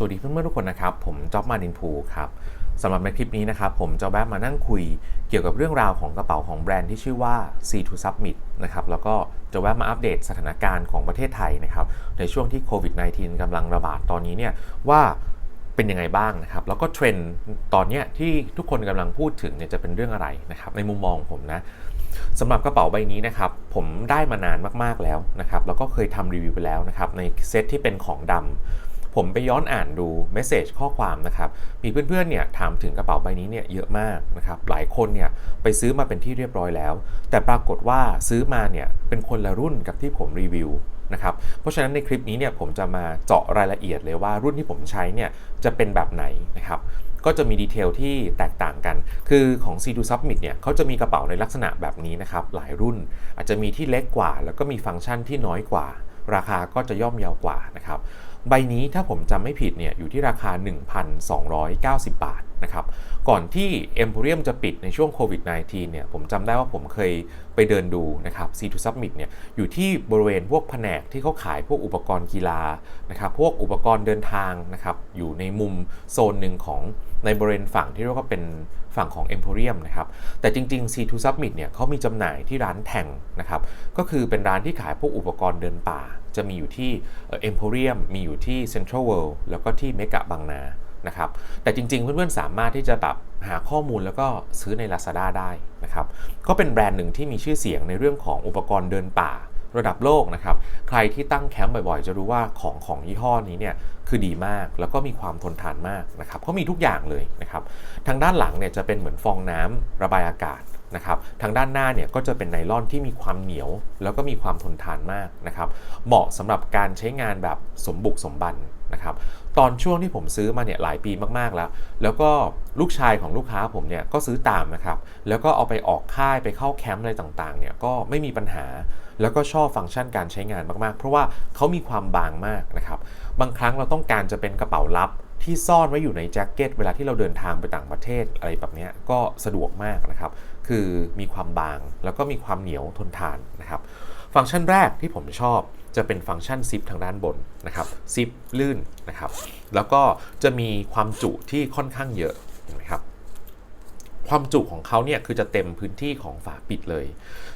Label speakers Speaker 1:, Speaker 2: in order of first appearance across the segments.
Speaker 1: สวัสดีเพื่อนๆทุกคนนะครับ ผมจ๊อบมานินพูครับสำหรับในคลิปนี้นะครับ ผมจะแวะมานั่งคุยเกี่ยวกับเรื่องราวของกระเป๋าของแบรนด์ที่ชื่อว่า C2 Submit นะครับแล้วก็จะแวะมาอัปเดตสถานการณ์ของประเทศไทยนะครับในช่วงที่โควิด -19 กำลังระบาดตอนนี้เนี่ยว่าเป็นยังไงบ้างนะครับ แล้วก็เทรนด์ตอนนี้ที่ทุกคนกำลังพูดถึงเนี่ยจะเป็นเรื่องอะไรนะครับในมุมมองผมนะสำหรับกระเป๋าใบนี้นะครับผมได้มานานมากๆแล้วนะครับแล้วก็เคยทำรีวิวไปแล้วนะครับในเซตที่เป็นของดำ ผมไปย้อนอ่านดูเมสเซจข้อความนะครับมีเพื่อนๆเนี่ยถามถึงกระเป๋าใบนี้เนี่ยเยอะมากนะครับหลายคนเนี่ยไปซื้อมาเป็นที่เรียบร้อยแล้ว แต่ปรากฏว่าซื้อมาเนี่ยเป็นคนละรุ่นกับที่ผมรีวิวนะครับเพราะฉะนั้นในคลิปนี้เนี่ยผมจะมาเจาะรายละเอียดเลยว่ารุ่นที่ผมใช้เนี่ยจะเป็นแบบไหนนะครับก็จะมีดีเทลที่แตกต่างกัน คือของ C2 Submit เนี่ยเขาจะมีกระเป๋าในลักษณะแบบนี้นะครับ หลายรุ่น อาจจะมีที่เล็กกว่า แล้วก็มีฟังก์ชันที่น้อยกว่า ราคาก็จะย่อมเยาวกว่านะครับ ใบนี้ถ้าผมจำไม่ผิดเนี่ยอยู่ที่ราคา 1,290 บาทนะครับ ก่อนที่ Emporium จะปิดในช่วงโควิด -19 เนี่ยผมจำได้ว่าผมเคยไปเดินดูนะครับ C2 Submit เนี่ยอยู่ที่บริเวณพวกแผนกที่เขาขายพวกอุปกรณ์กีฬานะครับพวกอุปกรณ์เดินทางนะครับอยู่ในมุมโซนหนึ่งของในบริเวณฝั่งที่เรียกว่าเป็น ฝั่งของ Emporium นะครับ แต่จริง ๆ C2 Submit เนี่ยเขามีจำหน่ายที่ร้านแทงนะครับ ก็คือเป็นร้านที่ขายพวกอุปกรณ์เดินป่า จะมีอยู่ที่เอ็มโพเรียมมีอยู่ที่ Central World แล้วก็ที่เมกะบางนานะครับ แต่จริง ๆ เพื่อนๆ สามารถที่จะแบบหาข้อมูลแล้วก็ซื้อใน Lazada ได้นะครับ ก็เป็นแบรนด์หนึ่งที่มีชื่อเสียงในเรื่องของอุปกรณ์เดินป่า ระดับโลกนะครับ ใครที่ตั้งแคมป์บ่อยๆ จะรู้ว่าของของยี่ห้อนี้เนี่ยคือดีมากแล้วก็มีความทนทานมากนะครับเขามีทุกอย่างเลยนะครับ ทางด้านหลังเนี่ยจะเป็นเหมือนฟองน้ำระบายอากาศนะครับทางด้านหน้าเนี่ยก็จะเป็นไนล่อนที่มีความเหนียว แล้วก็มีความทนทานมากนะครับเหมาะสำหรับการใช้งานแบบสมบุกสมบันนะครับตอนช่วงที่ผมซื้อมาเนี่ยหลายปีมากๆแล้ว แล้วก็ลูกชายของลูกค้าผมเนี่ยก็ซื้อตามนะครับแล้วก็เอาไปออกค่ายไปเข้าแคมป์อะไรต่างๆเนี่ยก็ไม่มีปัญหา แล้วก็ชอบฟังก์ชันการใช้งานมาก ๆ เพราะว่าเขามีความบางมากนะครับ บางครั้งเราต้องการจะเป็นกระเป๋าลับที่ซ่อนไว้อยู่ในแจ็คเก็ตเวลาที่เราเดินทางไปต่างประเทศอะไรแบบนี้ก็สะดวกมากนะครับ คือมีความบางแล้วก็มีความเหนียวทนทานนะครับ ฟังก์ชันแรกที่ผมชอบจะเป็นฟังก์ชันซิปทางด้านบนนะครับซิปลื่นนะครับ แล้วก็จะมีความจุที่ค่อนข้างเยอะเห็นไหมครับ ความจุของเขาเนี่ยคือจะเต็มพื้นที่ของฝาปิดเลย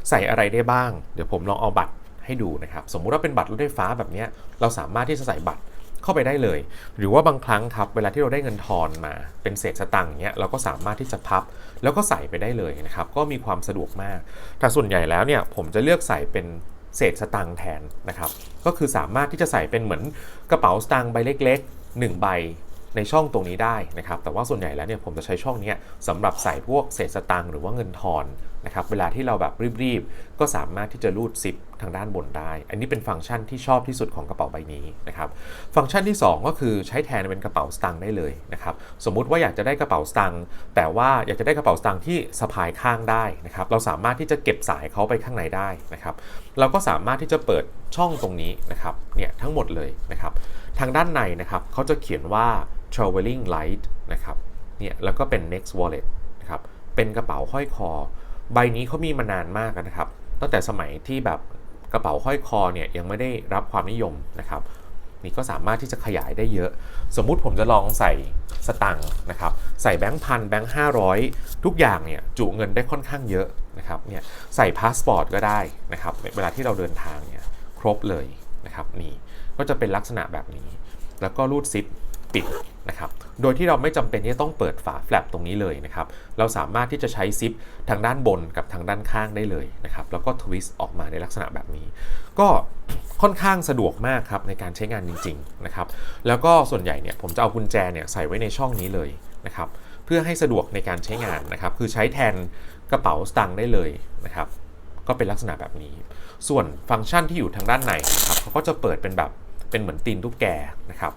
Speaker 1: ใส่อะไรได้บ้าง เดี๋ยวผมลองเอาบัตรให้ดูนะครับ สมมุติว่าเป็นบัตรรถไฟฟ้าแบบนี้เราสามารถที่จะใส่บัตรเข้าไปได้เลย หรือว่าบางครั้งครับเวลาที่เราได้เงินทอนมา เป็นเศษสตังค์เนี้ยเราก็สามารถที่จะพับ แล้วก็ใส่ไปได้เลยนะครับ ก็มีความสะดวกมาก แต่ส่วนใหญ่แล้วเนี่ยผมจะเลือกใส่เป็นเศษสตังค์แทนนะครับ ก็คือสามารถที่จะใส่เป็นเหมือนกระเป๋าสตางค์ใบเล็ก ๆ 1 ใบ ในช่องตรงนี้ได้นะครับ แต่ว่าส่วนใหญ่แล้วเนี่ยผมจะใช้ช่องนี้สำหรับใส่พวกเศษสตังค์หรือว่าเงินทอนนะครับ เวลาที่เราแบบรีบๆ ก็สามารถที่จะรูดซิปทางด้านบนได้ อันนี้เป็นฟังก์ชันที่ชอบที่สุดของกระเป๋าใบนี้นะครับ ฟังก์ชันที่ 2 ก็คือใช้แทนเป็นกระเป๋าสตางค์ได้เลยนะครับ สมมุติว่าอยากจะได้กระเป๋าสตางค์ แต่ว่าอยากจะได้กระเป๋าสตางค์ที่สะพายข้างได้นะครับ เราสามารถที่จะเก็บสายเขาไปข้างในได้นะครับ เราก็สามารถที่จะเปิดช่องตรงนี้นะครับ เนี่ยทั้งหมดเลยนะครับ ทางด้านในนะครับเขาจะเขียนว่า traveling light นะครับเนี่ยแล้วก็เป็น next wallet นะครับเป็นกระเป๋าห้อยคอ ใบนี้เขามีมานานมากนะครับ ตั้งแต่สมัยที่แบบกระเป๋าห้อยคอเนี่ยยังไม่ได้รับความนิยมนะครับนี่ก็สามารถที่จะขยายได้เยอะ สมมุติผมจะลองใส่สตังค์นะครับ ใส่แบงค์พันแบงค์ห้าร้อยทุกอย่างเนี่ยจุเงินได้ค่อนข้างเยอะนะครับ เนี่ยใส่พาสปอร์ตก็ได้นะครับ เวลาที่เราเดินทางเนี่ยครบเลยนะครับนี่ ก็จะเป็นลักษณะแบบนี้ แล้วก็รูดซิป ปิดนะครับ โดยที่เราไม่จำเป็นที่จะต้องเปิดฝาแฟลปตรงนี้เลยนะครับ เราสามารถที่จะใช้ซิปทางด้านบนกับทางด้านข้างได้เลยนะครับ แล้วก็ทวิสต์ออกมาในลักษณะแบบนี้ ก็ค่อนข้างสะดวกมากครับในการใช้งานจริงๆนะครับ แล้วก็ส่วนใหญ่เนี่ยผมจะเอากุญแจเนี่ยใส่ไว้ในช่องนี้เลยนะครับ เพื่อให้สะดวกในการใช้งานนะครับ คือใช้แทนกระเป๋าสตางค์ได้เลยนะครับ ก็เป็นลักษณะแบบนี้ ส่วนฟังก์ชันที่อยู่ทางด้านในนะครับเขาก็จะเปิดเป็นแบบเป็นเหมือนตีนตุ๊กแกนะครับ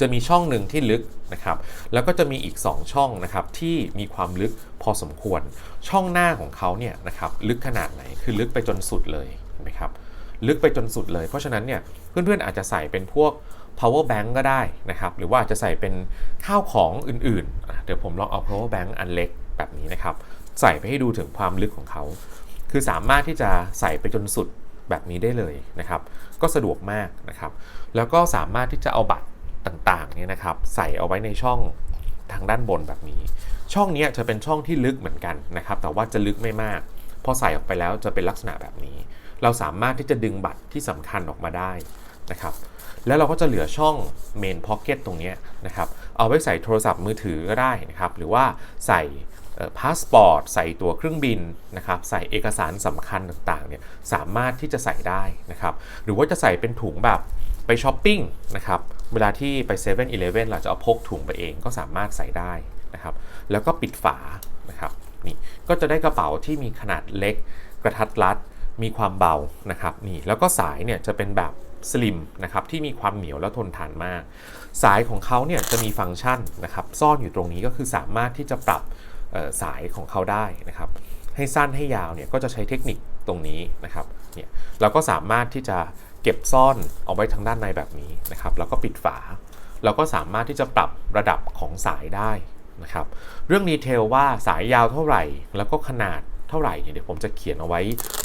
Speaker 1: จะมีช่องหนึ่งที่ลึกนะครับ แล้วก็จะมีอีก 2 ช่องนะครับที่มีความลึกพอสมควร ช่องหน้าของเขาเนี่ยนะครับลึกขนาดไหน คือลึกไปจนสุดเลยเห็นไหมครับ ลึกไปจนสุดเลย เพราะฉะนั้นเนี่ยเพื่อนๆอาจจะใส่เป็นพวก power bank ก็ได้นะครับ หรือว่าอาจจะใส่เป็นข้าวของอื่นๆอะเดี๋ยวผมลองเอา power bank อันเล็กแบบนี้นะครับ ใส่ไปให้ดูถึงความลึกของเขา คือสามารถที่จะใส่ไปจนสุดแบบนี้ได้เลยนะครับ ก็สะดวกมากนะครับ แล้วก็สามารถที่จะเอาบัตร ต่างๆเนี่ยนะครับใส่เอาไว้ในช่องทางด้านบนแบบนี้ ช่องนี้จะเป็นช่องที่ลึกเหมือนกันนะครับ แต่ว่าจะลึกไม่มากพอใส่ออกไปแล้วจะเป็นลักษณะแบบนี้ เราสามารถที่จะดึงบัตรที่สำคัญออกมาได้นะครับ แล้วเราก็จะเหลือช่องเมนพ็อกเก็ตตรงนี้นะครับ เอาไว้ใส่โทรศัพท์มือถือก็ได้นะครับ หรือว่าใส่พาสปอร์ตใส่ตัวเครื่องบินนะครับ ใส่เอกสารสำคัญต่างๆเนี่ยสามารถที่จะใส่ได้นะครับ หรือว่าจะใส่เป็นถุงแบบไปช้อปปิ้งนะครับ เวลาที่ไป7 e เ e ่ e อเราจะเอาพกถุงไปเองก็สามารถใส่ได้นะครับ แล้วก็ปิดฝานะครับนี่ก็จะได้กระเป๋าที่มีขนาดเล็ก กระทัดรัด มีความเบานะครับนี่แล้วก็สายเนี่ยจะเป็นแบบสลิมนะครับที่มีความเหนียวและทนทานมาก สายของเขาเนี่ยจะมีฟังก์ชันนะครับซ่อนอยู่ตรงนี้ก็คือสามารถที่จะปรับสายของเขาได้นะครับ ให้สั้นให้ยาวเนี่ยก็จะใช้เทคนิคตรงนี้นะครับเนี่ยเราก็สามารถที่จะ เก็บซ่อนเอาไว้ทางด้านในแบบนี้นะครับ แล้วก็ปิดฝา เราก็สามารถที่จะปรับระดับของสายได้นะครับ เรื่องดีเทลว่าสายยาวเท่าไหร่ แล้วก็ขนาดเท่าไหร่เนี่ยเดี๋ยวผมจะเขียนเอาไว้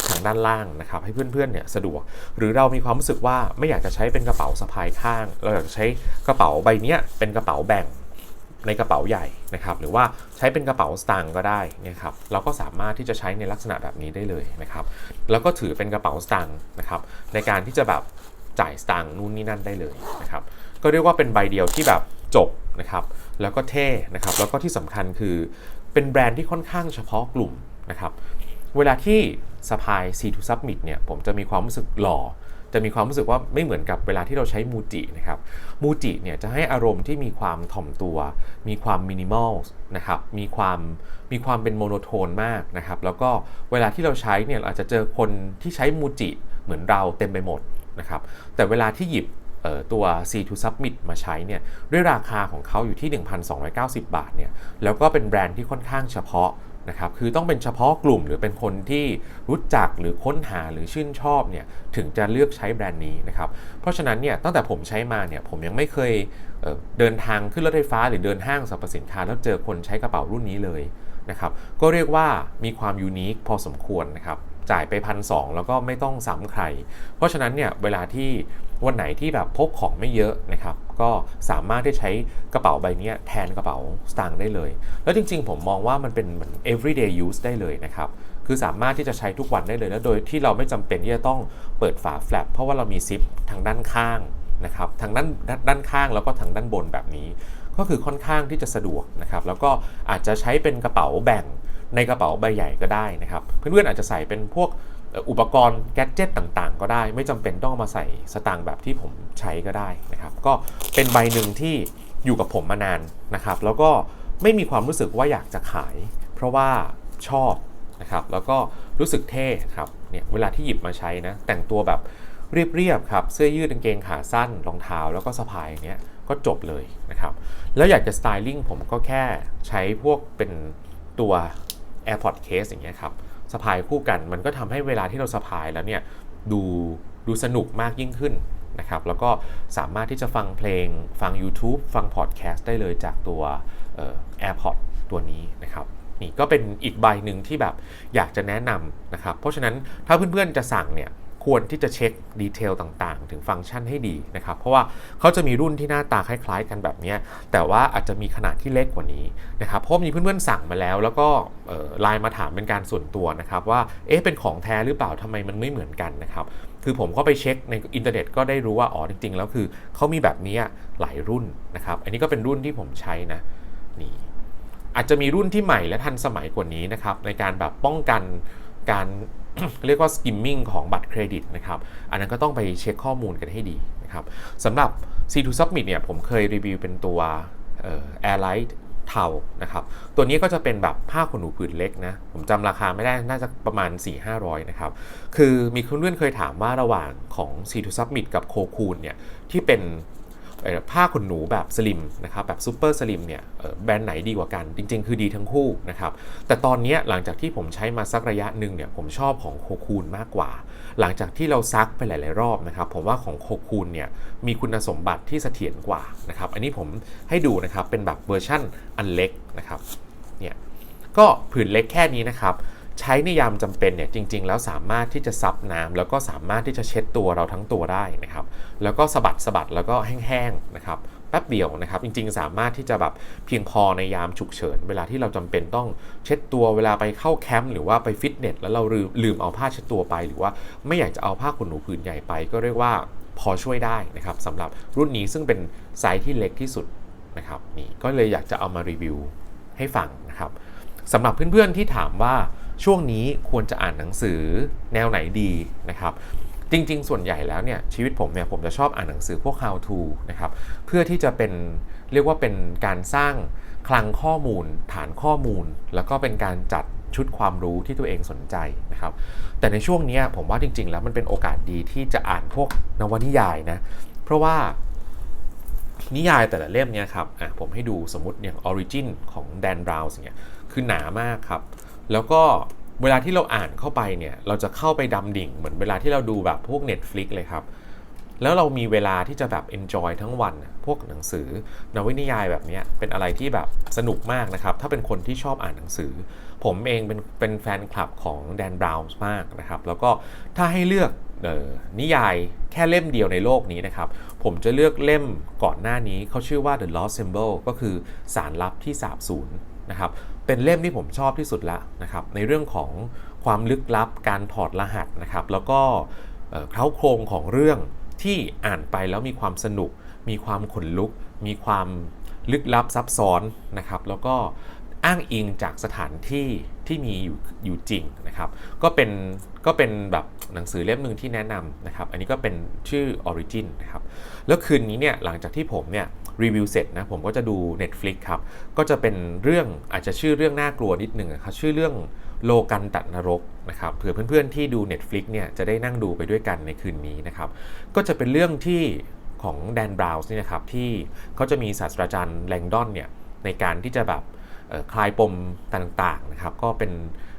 Speaker 1: ทางด้านล่างนะครับ ให้เพื่อนๆเนี่ยสะดวก หรือเรามีความรู้สึกว่าไม่อยากจะใช้เป็นกระเป๋าสะพายข้าง เราอยากจะใช้กระเป๋าใบนี้เป็นกระเป๋าแบ่ง ในกระเป๋าใหญ่นะครับหรือว่าใช้เป็นกระเป๋าสตางค์ก็ได้นะครับเราก็สามารถที่จะใช้ในลักษณะแบบนี้ได้เลยนะครับแล้วก็ถือเป็นกระเป๋าสตางค์นะครับในการที่จะแบบจ่ายสตางค์นู่นนี่นั่นได้เลยนะครับก็เรียกว่าเป็นใบเดียวที่แบบจบนะครับแล้วก็เท่นะครับแล้วก็ที่สำคัญคือเป็นแบรนด์ที่ค่อนข้างเฉพาะกลุ่มนะครับเวลาที่สะพาย C to Submit เนี่ยผมจะมีความรู้สึกหล่อ จะมีความรู้สึกว่าไม่เหมือนกับเวลาที่เราใช้มูจินะครับ มูจิเนี่ยจะให้อารมณ์ที่มีความถ่อมตัว มีความมินิมอลนะครับ มีความมีความเป็นโมโนโทนมากนะครับ แล้วก็เวลาที่เราใช้เนี่ยอาจจะเจอคนที่ใช้มูจิเหมือนเราเต็มไปหมดนะครับ แต่เวลาที่หยิบตัว C to Submit มาใช้เนี่ยด้วยราคาของเขาอยู่ที่ 1,290 บาทเนี่ยแล้วก็เป็นแบรนด์ที่ค่อนข้างเฉพาะ นะครับคือต้องเป็นเฉพาะกลุ่มหรือเป็นคนที่รู้จักหรือค้นหาหรือชื่นชอบเนี่ยถึงจะเลือกใช้แบรนด์นี้นะครับเพราะฉะนั้นเนี่ยตั้งแต่ผมใช้มาเนี่ยผมยังไม่เคยเเดินทางขึ้นรถไฟฟ้า หรือเดินห้างสรรพสินค้า แล้วเจอคนใช้กระเป๋ารุ่นนี้เลยนะครับก็เรียกว่ามีความยูนิคพอสมควรนะครับจ่ายไปพันสแล้วก็ไม่ต้องซ้ำใคร เพราะฉะนั้นเนี่ยเวลาที่วันไหนที่แบบพกของไม่เยอะนะครับ ก็สามารถที่ใช้กระเป๋าใบนี้แทนกระเป๋าสตางค์ได้เลย แล้วจริง ๆ ผมมองว่ามันเป็นเหมือน everyday use ได้เลยนะครับคือสามารถที่จะใช้ทุกวันได้เลยแล้วโดยที่เราไม่จำเป็นที่จะต้องเปิดฝาแฟลปเพราะว่าเรามีซิปทางด้านข้างนะครับทางด้านด้านข้างแล้วก็ทางด้านบนแบบนี้ ก็คือค่อนข้างที่จะสะดวกนะครับแล้วก็อาจจะใช้เป็นกระเป๋าแบ่งในกระเป๋าใบใหญ่ก็ได้นะครับ เพื่อนๆอาจจะใส่เป็นพวก อุปกรณ์แกจิตต่างๆ ก็ได้ ไม่จำเป็นต้องมาใส่สตางค์แบบที่ผมใช้ก็ได้นะครับ ก็เป็นใบหนึ่งที่อยู่กับผมมานานนะครับ แล้วก็ไม่มีความรู้สึกว่าอยากจะขาย เพราะว่าชอบนะครับ แล้วก็รู้สึกเท่ครับเนี่ยเวลาที่หยิบมาใช้นะ แต่งตัวแบบเรียบๆครับ เสื้อยืดกางเกงขาสั้นรองเท้า แล้วก็สะพายเนี้ยก็จบเลยนะครับ แล้วอยากจะสไตลิ่งผมก็แค่ใช้พวกเป็นตัว AirPod case อย่างเงี้ยครับ สะพายคู่กัน มันก็ทำให้เวลาที่เราสะพายแล้วเนี่ยดูดูสนุกมากยิ่งขึ้นนะครับแล้วก็สามารถที่จะฟังเพลงฟัง YouTube ฟังพอดแคสต์ได้เลยจากตัว AirPod ตัวนี้นะครับนี่ก็เป็นอีกใบหนึ่งที่แบบอยากจะแนะนำนะครับเพราะฉะนั้นถ้าเพื่อนๆจะสั่งเนี่ย ควรที่จะเช็คดีเทลต่างๆ ถึงฟังก์ชันให้ดีนะครับ เพราะว่าเขาจะมีรุ่นที่หน้าตาคล้ายๆ กันแบบนี้ แต่ว่าอาจจะมีขนาดที่เล็กกว่านี้นะครับ เพราะมีเพื่อนๆสั่งมาแล้ว แล้วก็ไลน์มาถามเป็นการส่วนตัวนะครับ ว่า เอ๊ะ เป็นของแท้หรือเปล่าทำไมมันไม่เหมือนกันนะครับ คือผมก็ไปเช็คในอินเทอร์เน็ตก็ได้รู้ว่า อ๋อ จริงๆ แล้วคือเขามีแบบนี้หลายรุ่นนะครับ อันนี้ก็เป็นรุ่นที่ผมใช้นะนี่อาจจะมีรุ่นที่ใหม่และทันสมัยกว่านี้นะครับในการแบบป้องกันการ เรียกว่า skimming ของบัตรเครดิตนะครับอันนั้นก็ต้องไปเช็คข้อมูลกันให้ดีนะครับสำหรับ C2 Submit เนี่ยผมเคยรีวิวเป็นตัว Airlight เทานะครับตัวนี้ก็จะเป็นแบบผ้าขนหนูผืนเล็กนะ ผมจำราคาไม่ได้น่าจะประมาณ 4-500 นะครับ คือมีเพื่อนเคยถามว่าระหว่างของ C2 Submit กับโคคูนเนี่ยที่เป็น ผ้าขนหนูแบบสลิมนะครับแบบซูเปอร์สลิมเนี่ยแบรนด์ไหนดีกว่ากัน จริง ๆ คือดีทั้งคู่นะครับแต่ตอนนี้หลังจากที่ผมใช้มาสักระยะหนึ่งเนี่ยผมชอบของโคคูนมากกว่า หลังจากที่เราซักไปหลาย ๆ รอบนะครับผมว่าของโคคูนเนี่ยมีคุณสมบัติที่เสถียรกว่านะครับอันนี้ผมให้ดูนะครับเป็นแบบเวอร์ชั่นอันเล็กนะครับเนี่ยก็ผืนเล็กแค่นี้นะครับ ใช้ในยามจำเป็นเนี่ยจริง ๆ แล้วสามารถที่จะซับน้ำแล้วก็สามารถที่จะเช็ดตัวเราทั้งตัวได้นะครับ แล้วก็สะบัดสะบัดแล้วก็แห้งๆนะครับแป๊บเดียวนะครับ จริงๆ สามารถที่จะแบบเพียงพอในยามฉุกเฉิน เวลาที่เราจำเป็นต้องเช็ดตัวเวลาไปเข้าแคมป์หรือว่าไปฟิตเนสแล้วเราลืมลืมเอาผ้าเช็ดตัวไป หรือว่าไม่อยากจะเอาผ้าขนหนูผืนใหญ่ไป ก็เรียกว่าพอช่วยได้นะครับสำหรับรุ่นนี้ซึ่งเป็นไซส์ที่เล็กที่สุดนะครับนี่ก็เลยอยากจะเอามารีวิวให้ฟังนะครับสำหรับเพื่อนๆที่ถามว่า ช่วงนี้ควรจะอ่านหนังสือแนวไหนดีนะครับ จริง ๆ ส่วนใหญ่แล้วเนี่ยชีวิตผมเนี่ยผมจะชอบอ่านหนังสือพวก how to นะครับเพื่อที่จะเป็นเรียกว่าเป็นการสร้างคลังข้อมูล ฐานข้อมูล แล้วก็เป็นการจัดชุดความรู้ที่ตัวเองสนใจนะครับ แต่ในช่วงนี้ผมว่าจริง ๆ แล้วมันเป็นโอกาสดีที่จะอ่านพวกนวนิยายนะ เพราะว่านิยายแต่ละเล่มเนี่ยครับ อะผมให้ดูสมมติอย่าง Origin ของแดนบราวน์เนี่ย คือหนามากครับ แล้วก็เวลาที่เราอ่านเข้าไปเนี่ย เราจะเข้าไปดำดิ่งเหมือนเวลาที่เราดูแบบพวก Netflix เลยครับ แล้วเรามีเวลาที่จะแบบ enjoy ทั้งวัน พวกหนังสือนวนิยายแบบนี้เป็นอะไรที่แบบสนุกมากนะครับ ถ้าเป็นคนที่ชอบอ่านหนังสือ ผมเองเป็นเป็นแฟนคลับของแดนบราวน์มากนะครับ แล้วก็ถ้าให้เลือกเออนิยายแค่เล่มเดียวในโลกนี้นะครับ ผมจะเลือกเล่มก่อนหน้านี้เขาชื่อว่า The Lost Symbol ก็คือสารลับที่สาบสูญ นะครับเป็นเล่มที่ผมชอบที่สุดละนะครับในเรื่องของความลึกลับการถอดรหัสนะครับแล้วก็เคล้าโครงของเรื่องที่อ่านไปแล้วมีความสนุก มีความขนลุก มีความลึกลับซับซ้อนนะครับแล้วก็ อ้างอิงจากสถานที่ที่มีอยู่อยู่จริงนะครับ ก็เป็นก็เป็นแบบหนังสือเล่มหนึ่งที่แนะนำนะครับ อันนี้ก็เป็นชื่อ Origin นะครับ แล้วคืนนี้เนี่ยหลังจากที่ผมเนี่ยรีวิวเสร็จนะผมก็จะดู Netflix ครับ ก็จะเป็นเรื่องอาจจะชื่อเรื่องน่ากลัวนิดหนึ่งครับชื่อเรื่องโลกันตัดนรกนะครับเผื่อเพื่อนๆที่ดู Netflix เนี่ยจะได้นั่งดูไปด้วยกันในคืนนี้นะครับ ก็จะเป็นเรื่องที่ของแดนบราวน์นี่นะครับที่เขาจะมีศาสตราจารย์แลงดอนเนี่ยในการที่จะแบบ คลายปมต่างๆนะครับก็เป็น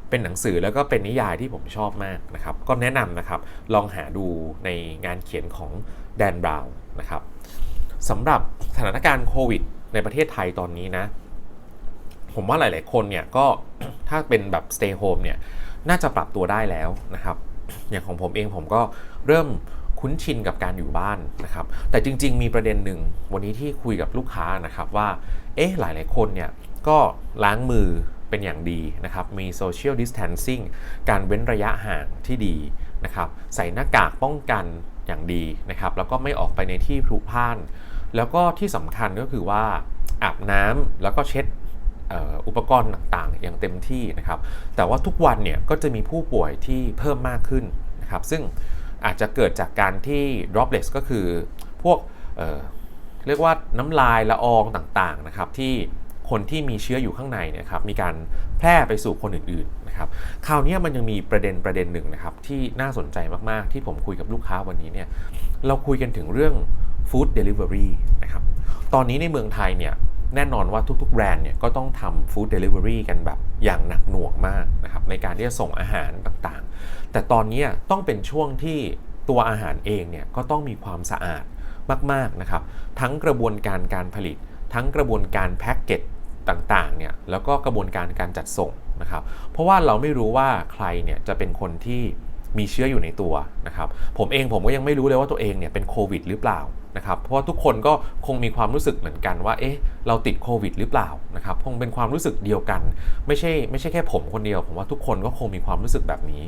Speaker 1: เป็นหนังสือแล้วก็เป็นนิยายที่ผมชอบมากนะครับ ก็แนะนำนะครับลองหาดูในงานเขียนของแดนบราวน์นะครับสำหรับสถานการณ์โควิด ในประเทศไทยตอนนี้นะ ผมว่าหลาย ๆ คนเนี่ยก็ถ้าเป็นแบบ stay home เนี่ยน่าจะปรับตัวได้แล้วนะครับ อย่างของผมเองผมก็เริ่มคุ้นชินกับการอยู่บ้านนะครับ แต่จริง ๆ มีประเด็นหนึ่งวันนี้ที่คุยกับลูกค้านะครับว่า เอ๊ะหลาย ๆ คนเนี่ย ก็ล้างมือเป็นอย่างดีนะครับ มี social distancing การเว้นระยะห่างที่ดีนะครับ ใส่หน้ากากป้องกันอย่างดีนะครับ แล้วก็ไม่ออกไปในที่พลุพล่าน แล้วก็ที่สำคัญก็คือว่าอาบน้ำแล้วก็เช็ดอุปกรณ์ต่างๆ อย่างเต็มที่นะครับ แต่ว่าทุกวันเนี่ยก็จะมีผู้ป่วยที่เพิ่มมากขึ้นนะครับ ซึ่งอาจจะเกิดจากการที่ droplets ก็คือพวกเเรียกว่าน้ำลายละอองต่างๆนะครับที่ คนที่มีเชื้ออยู่ข้างในเนี่ยครับมีการแพร่ไปสู่คนอื่นๆนะครับคราวนี้มันยังมีประเด็นประเด็นหนึ่งนะครับที่น่าสนใจมากๆ ที่ผมคุยกับลูกค้าวันนี้เนี่ยเราคุยกันถึงเรื่อง food delivery นะครับตอนนี้ในเมืองไทยเนี่ยแน่นอนว่าทุกๆแบรนด์เนี่ยก็ต้องทำฟู้ดเดลิเวอรี่กันแบบอย่างหนักหน่วงมากนะครับในการที่จะส่งอาหารต่างๆ แต่ตอนนี้ต้องเป็นช่วงที่ตัวอาหารเองเนี่ยก็ต้องมีความสะอาดมากๆนะครับทั้งกระบวนการการผลิต ทั้งกระบวนการแพ็กเกจ ต่างๆเนี่ยแล้วก็กระบวนการการจัดส่งนะครับเพราะว่าเราไม่รู้ว่าใครเนี่ยจะเป็นคนที่มีเชื้ออยู่ในตัวนะครับผมเองผมก็ยังไม่รู้เลยว่าตัวเองเนี่ยเป็นโควิดหรือเปล่านะครับเพราะว่าทุกคนก็คงมีความรู้สึกเหมือนกันว่าเอ๊ะเราติดโควิดหรือเปล่านะครับคงเป็นความรู้สึกเดียวกัน ไม่ใช่ไม่ใช่แค่ผมคนเดียวผมว่าทุกคนก็คงมีความรู้สึกแบบนี้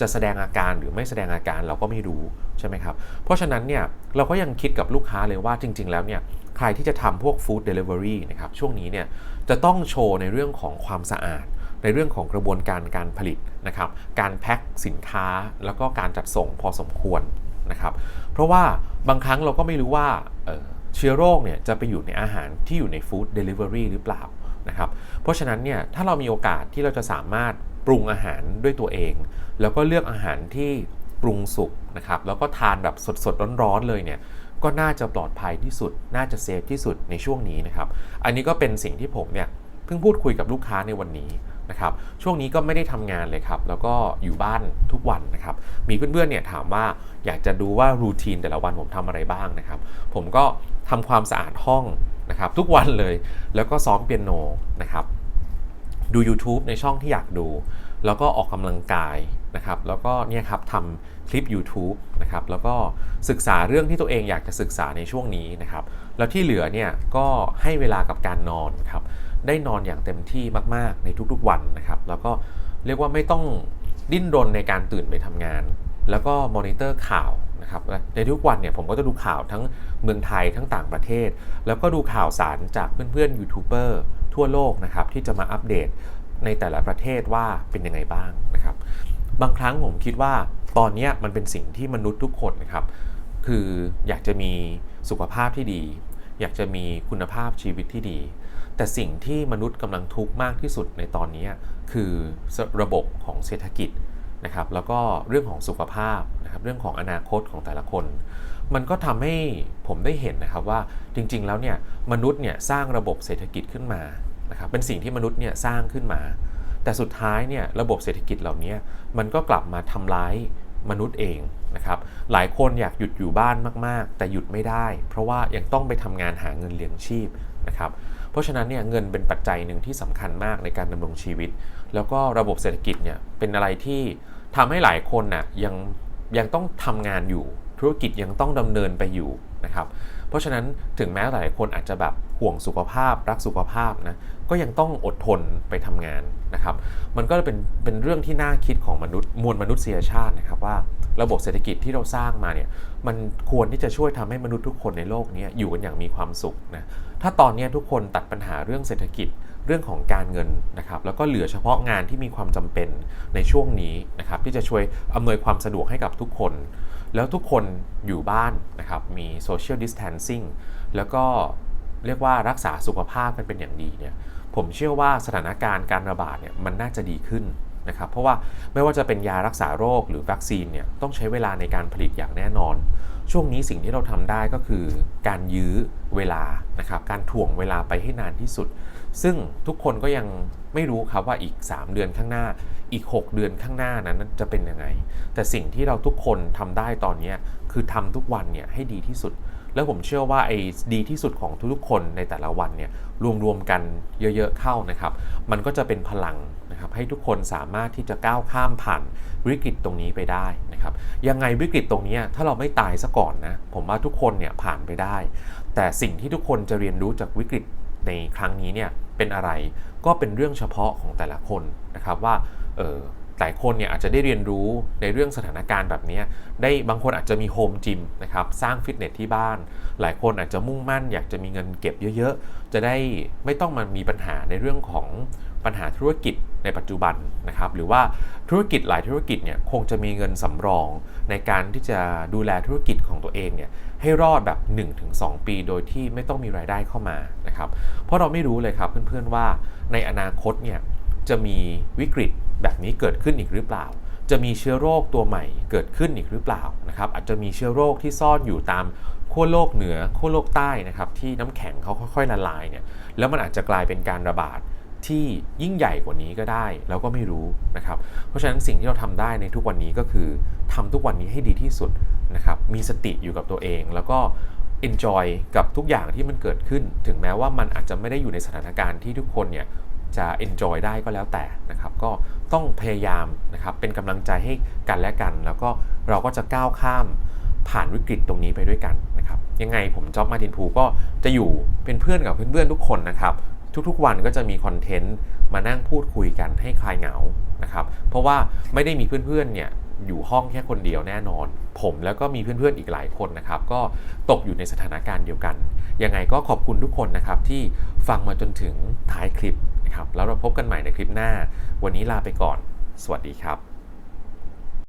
Speaker 1: จะแสดงอาการหรือไม่แสดงอาการเราก็ไม่รู้ใช่ไหมครับเพราะฉะนั้นเนี่ยเราก็ยังคิดกับลูกค้าเลยว่าจริง ๆ แล้วเนี่ยใครที่จะทำพวกฟู้ดเดลิเวอรี่นะครับช่วงนี้เนี่ย จะต้องโชว์ในเรื่องของความสะอาด ในเรื่องของกระบวนการการผลิตนะครับ การแพ็คสินค้าแล้วก็การจัดส่งพอสมควรนะครับ เพราะว่าบางครั้งเราก็ไม่รู้ว่าเชื้อโรคเนี่ยจะไปอยู่ในอาหารที่อยู่ในฟู้ดเดลิเวอรี่หรือเปล่านะครับ เพราะฉะนั้นเนี่ยถ้าเรามีโอกาสที่เราจะสามารถปรุงอาหารด้วยตัวเอง แล้วก็เลือกอาหารที่ปรุงสุกนะครับแล้วก็ทานแบบสดๆร้อนๆเลยเนี่ย ก็น่าจะปลอดภัยที่สุด น่าจะเซฟที่สุดในช่วงนี้นะครับ อันนี้ก็เป็นสิ่งที่ผมเนี่ยเพิ่งพูดคุยกับลูกค้าในวันนี้นะครับ ช่วงนี้ก็ไม่ได้ทำงานเลยครับ แล้วก็อยู่บ้านทุกวันนะครับ มีเพื่อนๆเนี่ยถามว่าอยากจะดูว่ารูทีนแต่ละวันผมทำอะไรบ้างนะครับ ผมก็ทำความสะอาดห้องนะครับทุกวันเลย แล้วก็ซ้อมเปียโนนะครับ ดู YouTube ในช่องที่อยากดู แล้วก็ออกกำลังกายนะครับ แล้วก็เนี่ยครับทำ คลิป YouTube นะครับแล้วก็ศึกษาเรื่องที่ตัวเองอยากจะศึกษาในช่วงนี้นะครับแล้วที่เหลือเนี่ยก็ให้เวลากับการนอนครับได้นอนอย่างเต็มที่มากๆในทุกๆวันนะครับแล้วก็เรียกว่าไม่ต้องดิ้นรนในการตื่นไปทำงาน แล้วก็มอนิเตอร์ข่าวนะครับในทุกวันเนี่ยผมก็จะดูข่าวทั้งเมืองไทยทั้งต่างประเทศ แล้วก็ดูข่าวสารจากเพื่อนๆยูทูบเบอร์ทั่วโลกนะครับที่จะมาอัปเดตในแต่ละประเทศว่าเป็นยังไงบ้างนะครับ บางครั้งผมคิดว่าตอนนี้มันเป็นสิ่งที่มนุษย์ทุกคนนะครับ คืออยากจะมีสุขภาพที่ดี อยากจะมีคุณภาพชีวิตที่ดี แต่สิ่งที่มนุษย์กำลังทุกข์มากที่สุดในตอนนี้คือระบบของเศรษฐกิจนะครับ แล้วก็เรื่องของสุขภาพนะครับ เรื่องของอนาคตของแต่ละคน มันก็ทำให้ผมได้เห็นนะครับว่าจริง ๆ แล้วเนี่ยมนุษย์เนี่ยสร้างระบบเศรษฐกิจขึ้นมานะครับ เป็นสิ่งที่มนุษย์เนี่ยสร้างขึ้นมา แต่สุดท้ายเนี่ยระบบเศรษฐกิจเหล่านี้มันก็กลับมาทำร้ายมนุษย์เองนะครับหลายคนอยากหยุดอยู่บ้านมากๆ แต่หยุดไม่ได้ เพราะว่ายังต้องไปทำงานหาเงินเลี้ยงชีพนะครับเพราะฉะนั้นเนี่ยเงินเป็นปัจจัยหนึ่งที่สำคัญมากในการดำรงชีวิต แล้วก็ระบบเศรษฐกิจเนี่ยเป็นอะไรที่ทำให้หลายคนน่ะยังยังต้องทำงานอยู่ ธุรกิจยังต้องดำเนินไปอยู่นะครับเพราะฉะนั้นถึงแม้หลายคนอาจจะแบบห่วงสุขภาพรักสุขภาพนะ ก็ยังต้องอดทนไปทำงานนะครับ มันก็เป็นเป็นเรื่องที่น่าคิดของมนุษย์มวลมนุษยชาตินะครับว่าระบบเศรษฐกิจที่เราสร้างมาเนี่ยมันควรที่จะช่วยทำให้มนุษย์ทุกคนในโลกนี้อยู่กันอย่างมีความสุขนะถ้าตอนนี้ทุกคนตัดปัญหาเรื่องเศรษฐกิจเรื่องของการเงินนะครับแล้วก็เหลือเฉพาะงานที่มีความจำเป็นในช่วงนี้นะครับที่จะช่วยอำนวยความสะดวกให้กับทุกคน แล้วทุกคนอยู่บ้านนะครับมี social distancing แล้วก็ เรียกว่ารักษาสุขภาพกันเป็นอย่างดีเนี่ยผมเชื่อว่าสถานการณ์การระบาดเนี่ยมันน่าจะดีขึ้นนะครับเพราะว่าไม่ว่าจะเป็นยารักษาโรคหรือวัคซีนเนี่ยต้องใช้เวลาในการผลิตอย่างแน่นอน ช่วงนี้สิ่งที่เราทำได้ก็คือการยื้อเวลานะครับการถ่วงเวลาไปให้นานที่สุด ซึ่งทุกคนก็ยังไม่รู้ครับว่าอีก 3 เดือนข้างหน้า อีก 6 เดือนข้างหน้านั้นจะเป็นยังไง แต่สิ่งที่เราทุกคนทำได้ตอนนี้คือทำทุกวันเนี่ยให้ดีที่สุด แล้วผมเชื่อว่าไอ้ดีที่สุดของทุกๆคนในแต่ละวันเนี่ยรวมๆกันเยอะๆเข้านะครับ มันก็จะเป็นพลังนะครับให้ทุกคนสามารถที่จะก้าวข้ามผ่านวิกฤตตรงนี้ไปได้นะครับยังไงวิกฤตตรงนี้ถ้าเราไม่ตายซะก่อนนะผมว่าทุกคนเนี่ยผ่านไปได้ แต่สิ่งที่ทุกคนจะเรียนรู้จากวิกฤตในครั้งนี้เนี่ยเป็นอะไรก็เป็นเรื่องเฉพาะของแต่ละคนนะครับว่าเออ หลายคนเนี่ยอาจจะได้เรียนรู้ในเรื่องสถานการณ์แบบนี้ ได้บางคนอาจจะมีโฮมจิมนะครับ สร้างฟิตเนสที่บ้าน หลายคนอาจจะมุ่งมั่น อยากจะมีเงินเก็บเยอะๆ จะได้ไม่ต้องมามีปัญหาในเรื่องของปัญหาธุรกิจในปัจจุบันนะครับ หรือว่าธุรกิจหลายธุรกิจเนี่ยคงจะมีเงินสำรองในการที่จะดูแลธุรกิจของตัวเองเนี่ยให้รอดแบบ 1-2 ปีโดยที่ไม่ต้องมีรายได้เข้ามานะครับ เพราะเราไม่รู้เลยครับเพื่อนๆว่าในอนาคตเนี่ย จะมีวิกฤตแบบนี้เกิดขึ้นอีกหรือเปล่า จะมีเชื้อโรคตัวใหม่เกิดขึ้นอีกหรือเปล่านะครับ อาจจะมีเชื้อโรคที่ซ่อนอยู่ตามขั้วโลกเหนือขั้วโลกใต้นะครับที่น้ำแข็งเขาค่อยๆละลายเนี่ยแล้วมันอาจจะกลายเป็นการระบาดที่ยิ่งใหญ่กว่านี้ก็ได้เราก็ไม่รู้นะครับ เพราะฉะนั้นสิ่งที่เราทำได้ในทุกวันนี้ก็คือทำทุกวันนี้ให้ดีที่สุดนะครับมีสติอยู่กับตัวเอง แล้วก็ enjoy กับทุกอย่างที่มันเกิดขึ้น ถึงแม้ว่ามันอาจจะไม่ได้อยู่ในสถานการณ์ที่ทุกคนเนี่ย จะ enjoy ได้ก็แล้วแต่นะครับก็ต้องพยายามนะครับเป็นกำลังใจให้กันและกัน แล้วก็เราก็จะก้าวข้ามผ่านวิกฤตตรงนี้ไปด้วยกันนะครับยังไงผมจ๊อบมาตินพูก็จะอยู่เป็นเพื่อนกับเพื่อนๆทุกคนนะครับทุกๆวันก็จะมีคอนเทนต์มานั่งพูดคุยกันให้คลายเหงานะครับเพราะว่าไม่ได้มีเพื่อนๆเนี่ยอยู่ห้องแค่คนเดียวแน่นอน ผมแล้วก็มีเพื่อนๆอีกหลายคนนะครับ ก็ตกอยู่ในสถานการณ์เดียวกัน ยังไงก็ขอบคุณทุกคนนะครับที่ฟังมาจนถึงท้ายคลิป นะครับ แล้วเราพบกันใหม่ในคลิปหน้า วันนี้ลาไปก่อน สวัสดีครับ